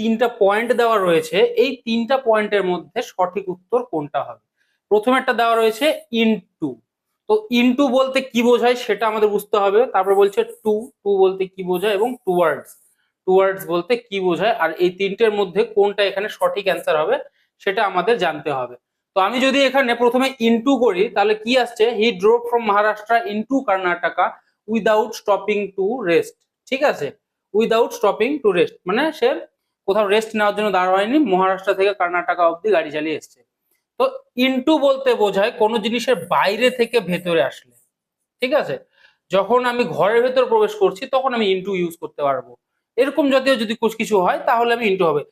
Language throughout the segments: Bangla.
তিনটা পয়েন্ট দেওয়া রয়েছে, এই তিনটা পয়েন্টের মধ্যে সঠিক উত্তর কোনটা হবে? প্রথমেরটা দেওয়া রয়েছে ইনটু তো ইনটু বলতে কি বোঝায় সেটা আমাদের বুঝতে হবে। তারপর বলছে টু টু বলতে কি বোঝায় এবং টুয়ার্ডস টুয়ার্ডস বলতে কি বোঝায় আর এই তিনটের মধ্যে কোনটা এখানে সঠিক অ্যান্সার হবে সেটা আমাদের জানতে হবে। তো আমি যদি এখানে প্রথমে ইনটু করি, তাহলে কি আসছে? He drove from Maharashtra into Karnataka without stopping to rest ঠিক আছে? উইদাউট স্টপিং টু রেস্ট মানে সে কোথাও রেস্ট নেওয়ার জন্য দাঁড় হয়নি মহারাষ্ট্র থেকে কর্ণাটকা অব্দি গাড়ি চালিয়ে এসছে। তো ইনটু বলতে বোঝায় কোনো জিনিসের বাইরে থেকে ভেতরে আসলে, ঠিক আছে? যখন আমি ঘরের ভেতর প্রবেশ করছি, তখন আমি ইনটু ইউজ করতে পারব। এরকম জাতীয় যদি কুছ কিছু হয়, তাহলে আমি ইনটু হবে।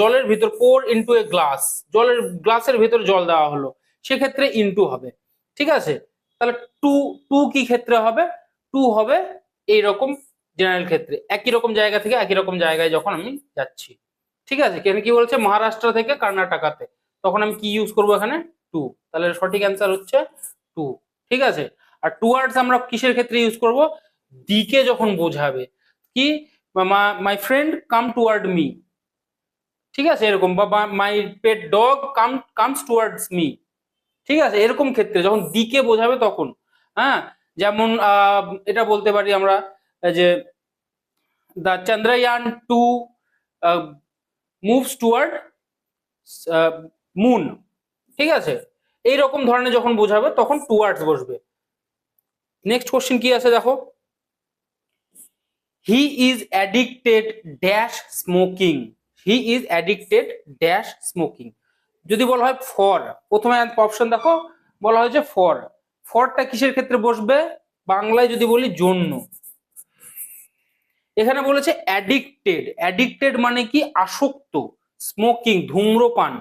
জলের ভিতর পোর ইনটু এ গ্লাস জলের গ্লাসের ভেতর জল দেওয়া হলো, সেক্ষেত্রে ইনটু হবে, ঠিক আছে? তাহলে টু টু কি ক্ষেত্রে হবে? টু হবে এইরকম জেনারেল ক্ষেত্রে। একই রকম জায়গা থেকে একই রকম জায়গায় যখন আমি যাচ্ছি। ঠিক আছে? কেন কি বলছে? মহারাষ্ট্র থেকে কর্ণাটকাতে। তখন আমি কি ইউজ করব এখানে? টু তাহলে সঠিক অ্যান্সার হচ্ছে টু ঠিক আছে? আর টুয়ার্ডস আমরা কিসের ক্ষেত্রে ইউজ করব? দিকে যখন বোঝাবে। কি? My friend come toward me ঠিক আছে? এরকম। বা my pet dog come comes towards me ঠিক আছে? এরকম ক্ষেত্রে যখন দিকে বোঝাবে তখন। হ্যাঁ? যেমন এটা বলতে পারি আমরা যে the Chandrayaan two moves toward moon ঠিক আছে? এই রকম ধরনের যখন বোঝাবে, তখন টুয়ার্ডস বসবে। নেক্সট কোশ্চেন কি আছে দেখো? He is addicted dash smoking he is addicted dash smoking যদি বলা হয় ফর প্রথমে অপশন দেখো, বলা হয়েছে ফর ফরটা কিসের ক্ষেত্রে বসবে? বাংলায় যদি বলি জন্য। এখানে বলেছে অ্যাডিক্টেড অ্যাডিক্টেড মানে কি? আসক্ত স্মোকিং ধূম্রপান।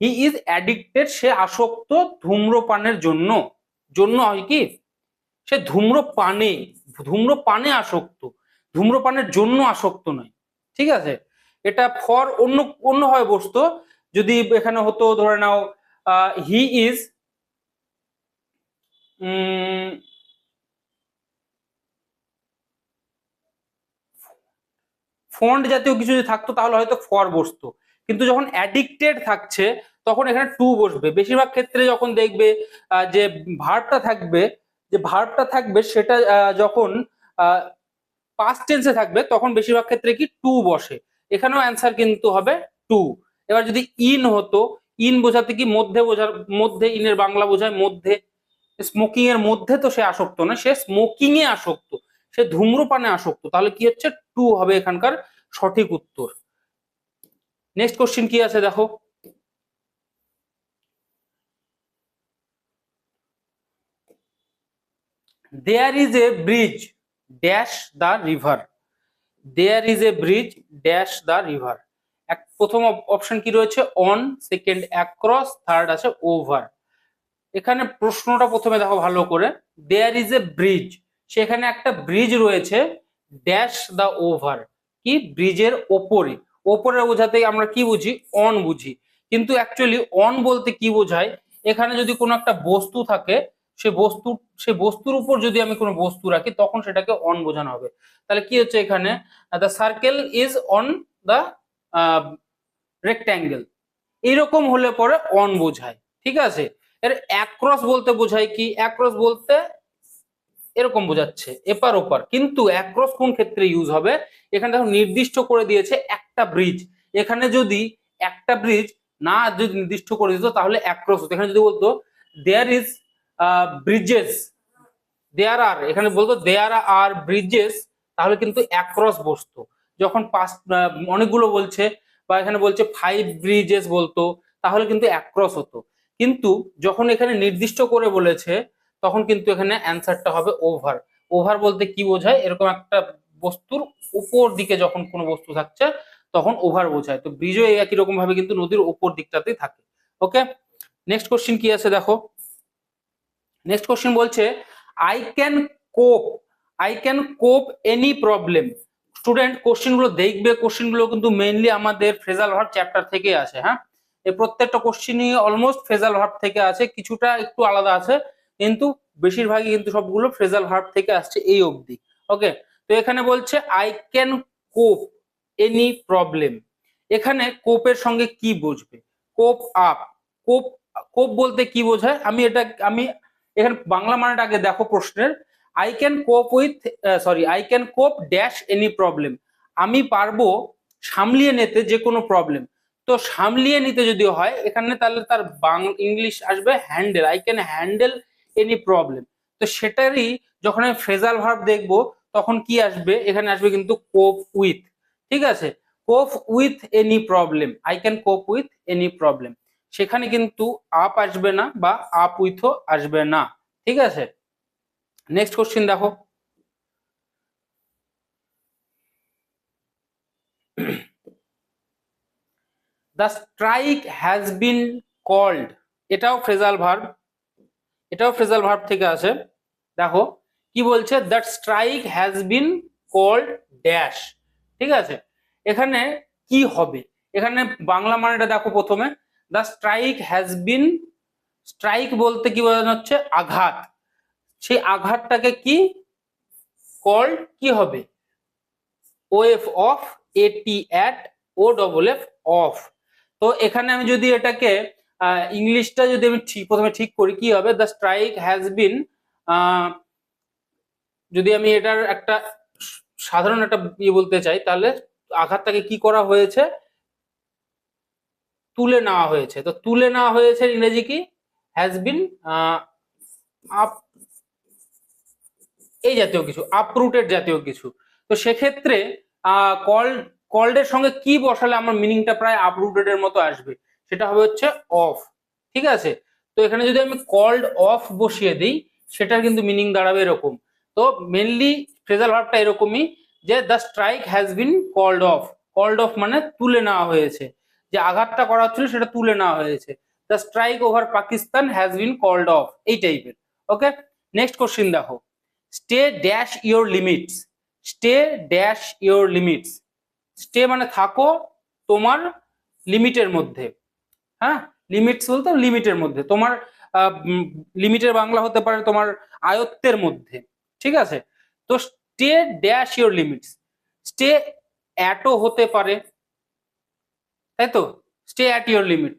হি ইজ অ্যাডিক্টেড সে আসক্ত, ধূম্রপানের জন্য। জন্য হয় কি? সে ধূম্রপানে ধূম্রপানে আসক্ত। ধূম্রপানের জন্য আসক্ত নয়। ঠিক আছে? এটা ফর অন্য, অন্যভাবে বসতো। যদি এখানে হতো, ধরে নাও হি ইজ ফন্ট জাতীয় কিছু যদি থাকতো, তাহলে হয়তো ফর বসতো। কিন্তু যখন অ্যাডিক্টেড থাকছে, তখন এখানে টু বসবে। বেশিরভাগ ক্ষেত্রে যখন দেখবে যে ভার্বটা থাকবে, যে ভার্বটা থাকবে, সেটা যখন পাস্ট টেন্সে থাকবে, তখন বেশিরভাগ ক্ষেত্রে কি টু বসে। এখানেও অ্যান্সার কিন্তু হবে টু এবার যদি ইন হতো ইন বোঝাতে কি মধ্যে বোঝার, মধ্যে ইনের বাংলা বোঝায় মধ্যে। স্মোকিং এর মধ্যে তো সে আসক্ত না সে স্মোকিং এ আসক্ত। সে ধূম্রপানে আসক্ত। তাহলে কি হচ্ছে? টু হবে এখানকার সঠিক উত্তর। নেক্সট কোশ্চেন কি আছে দেখো? There is a bridge dash the river there is a bridge dash the river এক প্রথম অপশন কি রয়েছে? অন সেকেন্ড অ্যাক্রস থার্ড আছে ওভার এখানে প্রশ্নটা প্রথমে দেখো ভালো করে। দেয়ার ইজ এ ব্রিজ সেখানে একটা ব্রিজ রয়েছে। ড্যাশ দ্য ওভার কি? ব্রিজের ওপরে। ওপরে বোঝাতে আমরা কি বুঝি? অন বুঝি। কিন্তু অ্যাকচুয়ালি অন বলতে কি বোঝায়? এখানে যদি কোনো একটা বস্তু থাকে, সে বস্তু, সে বস্তুর উপর যদি আমি কোনো বস্তু রাখি, তখন সেটাকে অন বোঝানো হবে। তাহলে কি হচ্ছে এখানে? The circle is on the rectangle এইরকম হলে পরে অন বোঝায়। ঠিক আছে? এর অ্যাক্রস বলতে বোঝায় কি? অ্যাক্রস বলতে এরকম বোঝাচ্ছে, এপার ওপার। কিন্তু অ্যাক্রস কোন ক্ষেত্রে ইউজ হবে? এখানে দেখো নির্দিষ্ট করে দিয়েছে একটা ব্রিজ এখানে যদি একটা ব্রিজ না যদি নির্দিষ্ট করে দিত, তাহলে অ্যাক্রস হতো। এখানে যদি বলতো দেয়ার ইজ ব্রিজেস দেয়ার আর এখানে বলতো দেয়ার আর ব্রিজেস তাহলে কিন্তু অ্যাক্রস বসতো। যখন পাঁচ অনেকগুলো বলছে, বা এখানে বলছে ফাইভ ব্রিজেস বলতো, তাহলে কিন্তু অ্যাক্রস হতো। কিন্তু যখন এখানে নির্দিষ্ট করে বলেছে তখন কিন্তু এখানে অ্যান্সারটা হবে ওভার ওভার বলতে কি বোঝায়? এরকম একটা বস্তুর উপর দিকে যখন কোনো বস্তু থাকছে, তখন ওভার বোঝায়। তো ব্রিজও একই রকম ভাবে কিন্তু নদীর উপর দিকটাতেই থাকে। ওকে নেক্সট কোশ্চেন কি আছে দেখো? নেক্সট কোশ্চেন বলছে I can cope I can cope any problem student কোশ্চেনগুলো দেখবে কোশ্চেনগুলো কিন্তু মেইনলি আমাদের ফ্রেজাল ভার্ব চ্যাপ্টার থেকে আসে হ্যাঁ? এই প্রত্যেকটা কোশ্চেনই অলমোস্ট ফ্রেজাল ভার্ব থেকে আছে কিছুটা একটু আলাদা আছে। কিন্তু বেশিরভাগই কিন্তু সবগুলো ফ্রেজাল ভার্ব থেকে আসছে এই অবধি। ওকে? তো এখানে বলছে I can cope any problem এখানে কোপের সঙ্গে কি বুঝবে কোপ আপ। কোপ কোপ বলতে কি বোঝায়? আমি এটা, আমি এখানে বাংলা মানেটা আগে দেখো প্রশ্নের। I can cope with sorry I can cope dash any problem আমি পারব সামলিয়ে নিতে যে কোনো প্রবলেম তো সামলিয়ে নিতে যদি হয়, এখানে তাহলে তার বাংলা ইংলিশ আসবে handle I can handle any problem তো সেটারই যখন আমি ফ্রেজাল ভার্ব দেখব, তখন কি আসবে? এখানে আসবে কিন্তু কোপ উইথ ঠিক আছে? Cope with any problem I can cope with any problem সেখানে কিন্তু আপ আসবে না বা আপ উইথও আসবে না, ঠিক আছে? নেক্সট কোশ্চিন দেখো। The strike has been called এটাও ফ্রেজাল ভার্ব এটাও ফ্রেজাল ভার্ব থেকে আছে দেখো, কি বলছে? That strike has been called dash ঠিক আছে? এখানে কি হবে? এখানে বাংলা মানেটা দেখো প্রথমে। The strike has been strike বলতে কি বোঝানো হচ্ছে? আঘাত। সেই আঘাতটাকে কি? কল্ড কি হবে? O F off A T at O double F off তো এখানে আমি যদি এটাকে ইংলিশটা যদি আমি ঠিক প্রথমে ঠিক করি, কি হবে? দ্য স্ট্রাইক হ্যাজ বিন যদি আমি এটার একটা সাধারণ একটা ইয়ে বলতে চাই, তাহলে আঘাতটাকে কি করা হয়েছে? তুলে নেওয়া হয়েছে। তো তুলে নেওয়া হয়েছে ইংরেজি কি? হ্যাজ বিন আপ এই জাতীয় কিছু আপরুটেড জাতীয় কিছু। তো সেক্ষেত্রে, আহ কল কল্ডের সঙ্গে কি বসালে আমার মিনিংটা প্রায় আপরুটেড এর মতো আসবে? সেটা হবে হচ্ছে অফ ঠিক আছে? তো এখানে যদি আমি কল্ড অফ বসিয়ে দিই, সেটার কিন্তু মিনিং দাঁড়াবে এরকম। তো মেনলি ফ্রেজাল ভার্বটা এরকমই যে the strike has been called off called off মানে তুলে নেওয়া হয়েছে। যে আঘাতটা করা হচ্ছিল সেটা তুলে নেওয়া হয়েছে। The strike over Pakistan has been called off এই টাইপের ওকে নেক্সট কোশ্চিন দেখো। Stay dash your limits stay dash your limits stay মানে থাকো তোমার লিমিটের মধ্যে। হ্যাঁ? লিমিটস বলতে লিমিটের মধ্যে। তোমার লিমিটের বাংলা হতে পারে তোমার আয়ত্তের মধ্যে। ঠিক আছে? তো stay dash your limits stay অ্যাটও হতে পারে। তাই তো? Stay at your limit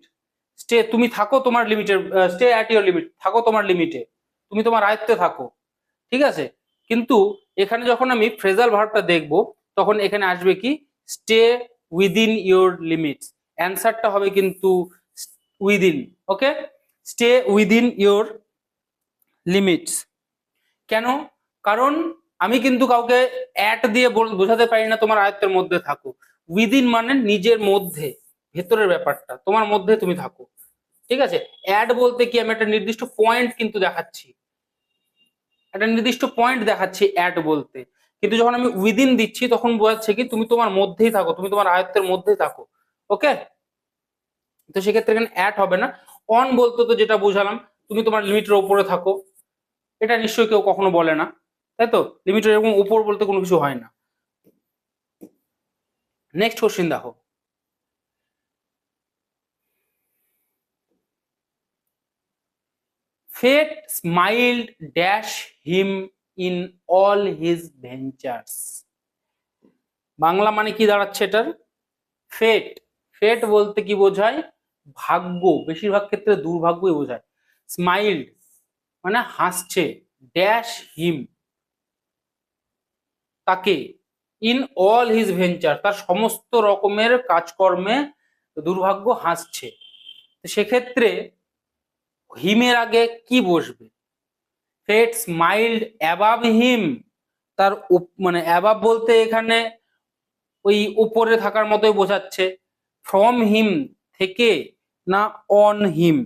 stay তুমি থাকো তোমার লিমিটের স্টে অ্যাট ইউর লিমিট থাকো তোমার লিমিটে তুমি তোমার আয়ত্তে থাকো। ঠিক আছে? কিন্তু এখানে যখন আমি ফ্রেজাল ভার্বটা দেখব, তখন এখানে আসবে কি? স্টে উইদিন ইউর লিমিটস অ্যান্সারটা হবে কিন্তু within okay stay within your limits কেন? কারণ আমি কিন্তু কাউকে অ্যাট দিয়ে বোঝাতে পারি না তোমার আয়ত্তের মধ্যে থাকো। উইদিন মানে নিজের মধ্যে, ভেতরের ব্যাপারটা, তোমার মধ্যে তুমি থাকো। ঠিক আছে? অ্যাড বলতে কি আমি একটা নির্দিষ্ট পয়েন্ট কিন্তু দেখাচ্ছি। একটা নির্দিষ্ট পয়েন্ট দেখাচ্ছি অ্যাড বলতে। কিন্তু যখন আমি উইদিন দিচ্ছি, তখন বোঝাচ্ছে কি তুমি তোমার মধ্যেই থাকো, তুমি তোমার আয়ত্তের মধ্যেই থাকো ওকে তো সেক্ষেত্রে এখানে অ্যাড হবে না। অন বলতে তো যেটা বুঝালাম, তুমি তোমার লিমিটের ওপরে থাকো। এটা নিশ্চয়ই কেউ কখনো বলে না, তাই তো? লিমিটের এরকম উপর বলতে কোনো কিছু হয় না। নেক্সট কোশ্চিন দেখো। Fate smiled dash him in all his ventures Bangla মানে কি দাঁড়াচ্ছে এটার? ফেট ফেট বলতে কি বোঝায়? ভাগ্য, বেশিরভাগ ক্ষেত্রে দুর্ভাগ্যই বোঝায়। স্মাইল্ড মানে হাসছে ড্যাশ হিম তাকে ইন অল হিজ ভেঞ্চার তার সমস্ত রকমের কাজকর্মে দুর্ভাগ্য হাসছে। সেক্ষেত্রে হিমের আগে কি বসবে? ফেট স্মাইল্ড অ্যাবাব হিম তার মানে অ্যাবাব বলতে এখানে ওই উপরে থাকার মতোই বোঝাচ্ছে। ফ্রম হিম থেকে না অন হিম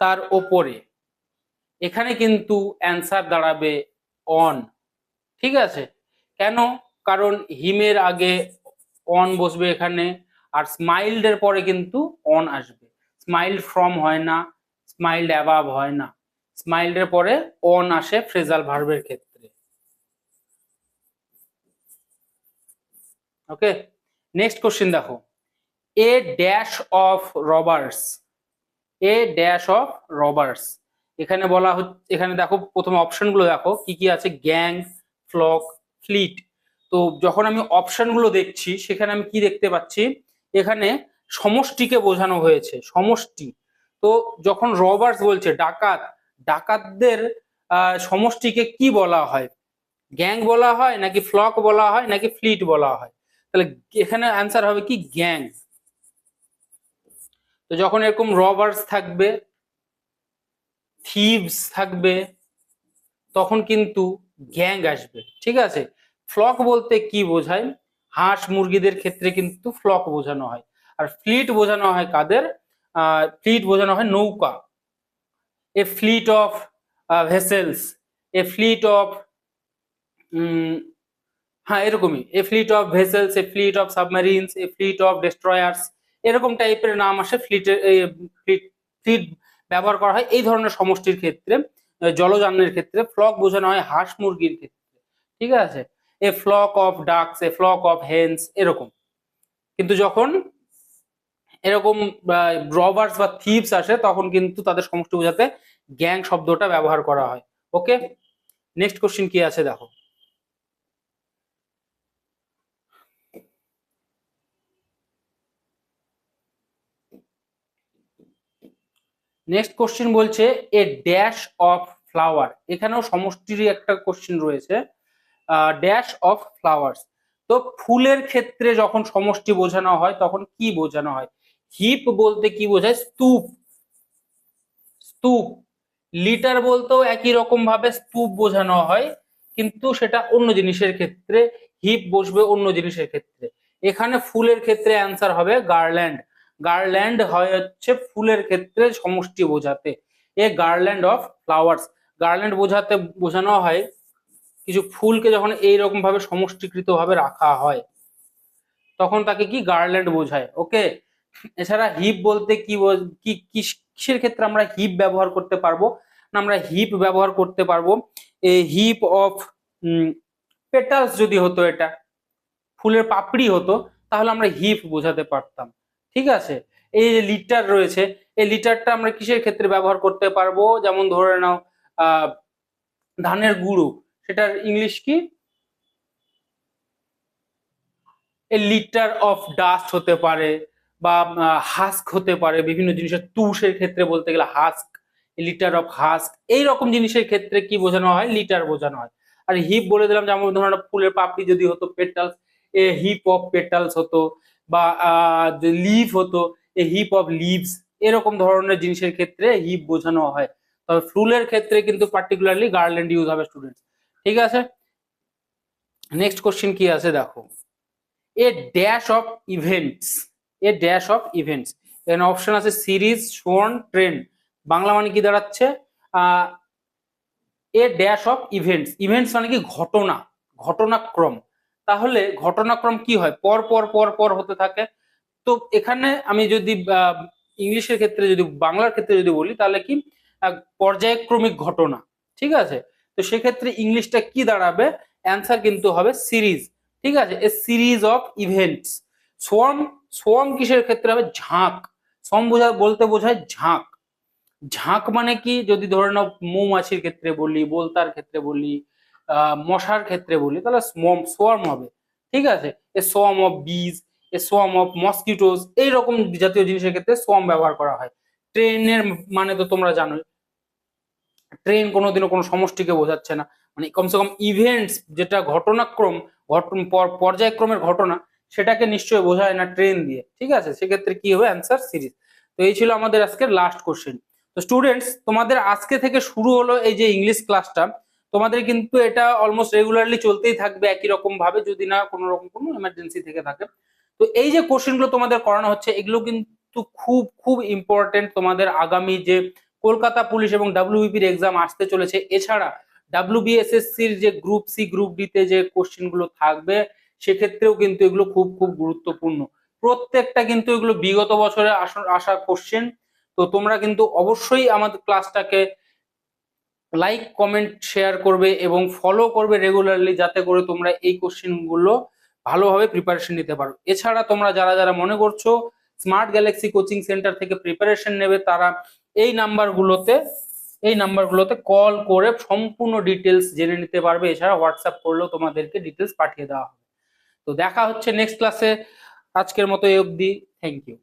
তার ওপরে। এখানে কিন্তু অ্যান্সার দাঁড়াবে অন ঠিক আছে? কেন? কারণ হিমের আগে অন বসবে এখানে, আর স্মাইল্ডের পরে কিন্তু অন আসবে। স্মাইল্ড ফ্রম হয় না স্মাইল্ড অ্যাবাভ হয় না। স্মাইল্ডের পরে অন আসে ফ্রেজাল ভার্বের ক্ষেত্রে। ওকে নেক্সট কোশ্চেন দেখো। A dash of robbers a dash of robbers এখানে বলা হচ্ছে, এখানে দেখো, প্রথমে অপশনগুলো দেখো, কি কি আছে? গ্যাং ফ্লক ফ্লিট তো যখন আমি অপশনগুলো দেখছি, সেখানে আমি কি দেখতে পাচ্ছি? এখানে সমষ্টিকে বোঝানো হয়েছে, সমষ্টি। তো যখন রবার্স বলছে, ডাকাত, ডাকাতদের সমষ্টিকে কি বলা হয়? গ্যাং বলা হয়, নাকি ফ্লক বলা হয়, নাকি ফ্লিট বলা হয়? তাহলে এখানে অ্যান্সার হবে কি? গ্যাং তো যখন এরকম রবার্স থাকবে থিভস থাকবে, তখন কিন্তু গ্যাং আসবে, ঠিক আছে? ফ্লক বলতে কি বোঝায়? হাঁস মুরগিদের ক্ষেত্রে কিন্তু ফ্লক বোঝানো হয়। আর ফ্লিট বোঝানো হয় কাদের? ফ্লিট বোঝানো হয় নৌকা। A fleet of vessels a fleet of হ্যাঁ এরকমই। A fleet of vessels a fleet of submarines a fleet of destroyers এরকম টাইপের নাম আসে ফ্লিটের ফ্লিট ব্যবহার করা হয় এই ধরনের সমষ্টির ক্ষেত্রে জলযানের ক্ষেত্রে ফ্লক বোঝানো হয় হাঁস মুরগির ক্ষেত্রে, ঠিক আছে? A flock of ducks a flock of hens এরকম। কিন্তু যখন এরকম রবার্স বা থিপস আসে, তখন কিন্তু তাদের সমষ্টি বোঝাতে গ্যাং শব্দটা ব্যবহার করা হয়। ওকে নেক্সট কোশ্চিন কি আছে দেখো। নেক্সট কোশ্চেন বলছে এ ড্যাশ অফ ফ্লাওয়ার এখানেও সমষ্টিরই একটা কোশ্চেন রয়েছে। ড্যাশ অফ ফ্লাওয়ার্স তো ফুলের ক্ষেত্রে যখন সমষ্টি বোঝানো হয়, তখন কি বোঝানো হয়? হিপ বলতে কি বোঝায়? স্তূপ। স্তূপ। লিটার বলতেও একই রকম ভাবে স্তূপ বোঝানো হয়, কিন্তু সেটা অন্য জিনিসের ক্ষেত্রে, হিপ বসবে অন্য জিনিসের ক্ষেত্রে। এখানে ফুলের ক্ষেত্রে অ্যান্সার হবে গার্ল্যান্ড গার্ল্যান্ড হয় হচ্ছে ফুলের ক্ষেত্রে সমষ্টি বোঝাতে। A garland of flowers. Garland বোঝাতে, বোঝানো হয় কিছু ফুলকে যখন এইরকম ভাবে সমষ্টিকৃত ভাবে রাখা হয়, তখন তাকে কি গার্ল্যান্ড বোঝায়? ওকে? এছাড়া হিপ বলতে কি কি কিস- কিসের ক্ষেত্রে আমরা হিপ ব্যবহার করতে পারব? না, আমরা হিপ ব্যবহার করতে পারব। এ হিপ অফ পেটালস যদি হতো এটা, ফুলের পাপড়ি হতো, তাহলে আমরা হিপ বোঝাতে পারতাম। ঠিক আছে? এই যে লিটার রয়েছে, এই লিটারটা আমরা কিসের ক্ষেত্রে ব্যবহার করতে পারব? যেমন ধরে নাও ধানের গুঁড়ো, সেটার ইংলিশ কি? এ লিটার অফ ডাস্ট হতে পারে বা হাস্ক হতে পারে, বিভিন্ন জিনিসের তুষের ক্ষেত্রে বলতে গেলে হাস্ক লিটার অফ হাস্ক, এই রকম জিনিসের ক্ষেত্রে কি বোঝানো হয়? লিটার বোঝানো হয়। আর হিপ বলে দিলাম, যেমন ধরুন ফুলের পাপড়ি যদি হতো, petals, a heap of petals হতো বা লিভ হতো, এ হিপ অফ লিভস এরকম ধরনের জিনিসের ক্ষেত্রে হিপ বোঝানো হয়। তবে ফুলের ক্ষেত্রে কিন্তু পার্টিকুলারলি গার্ল্যান্ড ইউজ হবে স্টুডেন্টস ঠিক আছে? নেক্সট কোশ্চেন কি আছে দেখো? A dash of events a dash of events এখানে অপশন আছে সিরিজ শোন ট্রেন্ড বাংলা মানে কি দাঁড়াচ্ছে? A dash of events events মানে কি ঘটনা, ঘটনাক্রম। তাহলে ঘটনাক্রম কি হয়? পর পর পর পর হতে থাকে। তো এখানে আমি যদি ইংলিশের ক্ষেত্রে যদি, বাংলার ক্ষেত্রে যদি বলি, তাহলে কি? পর্যায়ক্রমিক ঘটনা, ঠিক আছে? তো সেক্ষেত্রে ইংলিশটা কি দাঁড়াবে? অ্যান্সার কিন্তু হবে সিরিজ, ঠিক আছে? A series of events. Swarm swarm কিসের ক্ষেত্রে হবে? ঝাঁক। সোয়াম বোঝা, বলতে বোঝায় ঝাঁক। ঝাঁক মানে কি? যদি ধরে নাও, মৌমাছির ক্ষেত্রে বলি, বোলতার ক্ষেত্রে বলি মশার ক্ষেত্রে বলি, তাহলে সোয়ার্ম হবে। ঠিক আছে? A swarm of bees, a swarm of mosquitoes এইরকম জাতীয় জিনিসের ক্ষেত্রে সোয়াম ব্যবহার করা হয়। ট্রেনের মানে তো তোমরা জানোই, ট্রেন কোনোদিনও কোনো সমষ্টিকে বোঝাচ্ছে না। মানে কমসে কম ইভেন্টস যেটা ঘটনাক্রম ঘটন পর্যায়ক্রমের ঘটনা, সেটাকে নিশ্চয়ই বোঝায় না ট্রেন দিয়ে। ঠিক আছে? সেক্ষেত্রে কি হবে? অ্যান্সার সিরিজ তো এই ছিল আমাদের আজকের লাস্ট কোশ্চেন তো স্টুডেন্টস তোমাদের আজকে থেকে শুরু হলো এই যে ইংলিশ ক্লাসটা তোমাদের কিন্তু এটা অলমোস্ট রেগুলারলি চলতেই থাকবে একই রকম ভাবে, যদি না কোনো রকম কোনো এমার্জেন্সি থেকে থাকে। তো এই যে কোশ্চেনগুলো তোমাদের করানো হচ্ছে, এগুলো কিন্তু খুব খুব ইম্পর্টেন্ট তোমাদের আগামী যে কলকাতা পুলিশ এবং ডাব্লিউবিপির এক্সাম আসতে চলেছে। এছাড়া ডাব্লিউবিএসএসসির যে গ্রুপ সি গ্রুপ ডিতে যে কোশ্চেনগুলো থাকবে, সেক্ষেত্রেও কিন্তু এগুলো খুব খুব গুরুত্বপূর্ণ। প্রত্যেকটা কিন্তু এগুলো বিগত বছরে আসা কোশ্চেন তো তোমরা কিন্তু অবশ্যই আমাদের ক্লাসটাকে লাইক কমেন্ট শেয়ার করবে এবং ফলো করবে রেগুলারলি যাতে করে তোমরা এই কোশ্চেনগুলো ভালোভাবে প্রিপারেশন নিতে পারো। এছাড়া তোমরা যারা যারা মনে করছ স্মার্ট গ্যালাক্সি কোচিং সেন্টার থেকে প্রিপারেশন নেবে, তারা এই নাম্বারগুলোতে এই নাম্বারগুলোতে কল করে সম্পূর্ণ ডিটেলস জেনে নিতে পারবে। এছাড়া হোয়াটসঅ্যাপ করলেও তোমাদেরকে ডিটেলস পাঠিয়ে দেওয়া হবে। তো দেখা হচ্ছে নেক্সট ক্লাসে আজকের মতো এই অবধি। Thank you